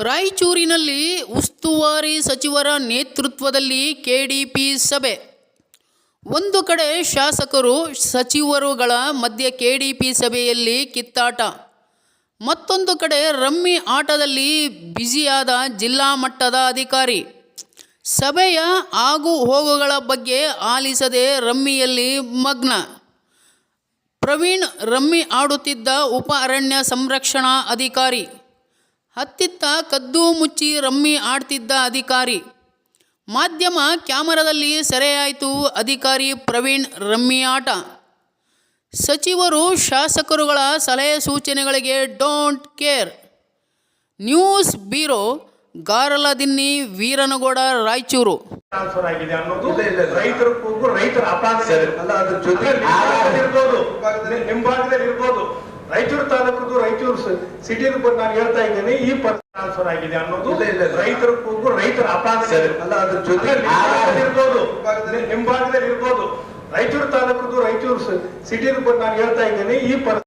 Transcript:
ರಾಯಚೂರಿನಲ್ಲಿ ಉಸ್ತುವಾರಿ ಸಚಿವರ ನೇತೃತ್ವದಲ್ಲಿ ಕೆಡಿಪಿ ಸಭೆ. ಒಂದು ಕಡೆ ಶಾಸಕರು ಸಚಿವರುಗಳ ಮಧ್ಯೆ ಕೆಡಿಪಿ ಸಭೆಯಲ್ಲಿ ಕಿತ್ತಾಟ. ಮತ್ತೊಂದು ಕಡೆ ರಮ್ಮಿ ಆಟದಲ್ಲಿ ಬ್ಯುಸಿಯಾದ ಜಿಲ್ಲಾ ಮಟ್ಟದ ಅಧಿಕಾರಿ. ಸಭೆಯ ಆಗು ಹೋಗುಗಳ ಬಗ್ಗೆ ಆಲಿಸದೆ ರಮ್ಮಿಯಲ್ಲಿ ಮಗ್ನ. ಪ್ರವೀಣ್ ರಮ್ಮಿ ಆಡುತ್ತಿದ್ದ ಉಪ ಅರಣ್ಯ ಸಂರಕ್ಷಣಾ ಅಧಿಕಾರಿ. ಹತ್ತಿತ್ತ ಕದ್ದು ಮುಚ್ಚಿ ರಮ್ಮಿ ಆಡ್ತಿದ್ದ ಅಧಿಕಾರಿ. ಮಾಧ್ಯಮ ಕ್ಯಾಮರಾದಲ್ಲಿ ಸೆರೆಯಾಯಿತು ಅಧಿಕಾರಿ ಪ್ರವೀಣ್ ರಮ್ಮಿ ಆಟ ಸಚಿವರು ಶಾಸಕರುಗಳ ಸಲಹೆ ಸೂಚನೆಗಳಿಗೆ don't care. News bureau Garaladinni Veeranagouda Raichur. Transfer ಆಗಿದೆ ಅನ್ನೋದು ಇಲ್ಲ, ಇಲ್ಲ, ಇಲ್ಲ. ರೈತರ ಕೂಗು ರೈತರ ಅಪಾದನೆ ಸರಿ. ಅಲ್ಲ, ಅದ್ರ ಜೊತೆ- ನಿಮ್ಮ ಭಾಗದಲ್ಲಿ ಇರ್ಬೋದು ನಿ- ತಾಲೂಕು ರಾಯಚೂರು ತಾಲೂಕದ್ದು ರಾಯಚೂರು ಸಿಟಿ ನಾನು ಹೇಳ್ತಾ ಇದ್ದೇನೆ ಈ ಪದ ಟ್ರಾನ್ಸ್ಫರ್ ಆಗಿದೆ ಅನ್ನೋದು. ರೈತರ ಕೂಗು ರೈತರ ಅಪಾದನೆ ಅಲ್ಲ, ಅದ್ರ ಜೊತೆ- ಇರ್ಬೋದು ನಿ- ನಿಮ್ಮ ಭಾಗದಲ್ಲಿ ಇರ್ಬೋದು ರಾಯಚೂರು ತಾಲೂಕದ್ದು ರಾಯಚೂರು ಸಿಟಿ ನಾನು ಹೇಳ್ತಾ ಇದ್ದೇನೆ ಈ ಪದ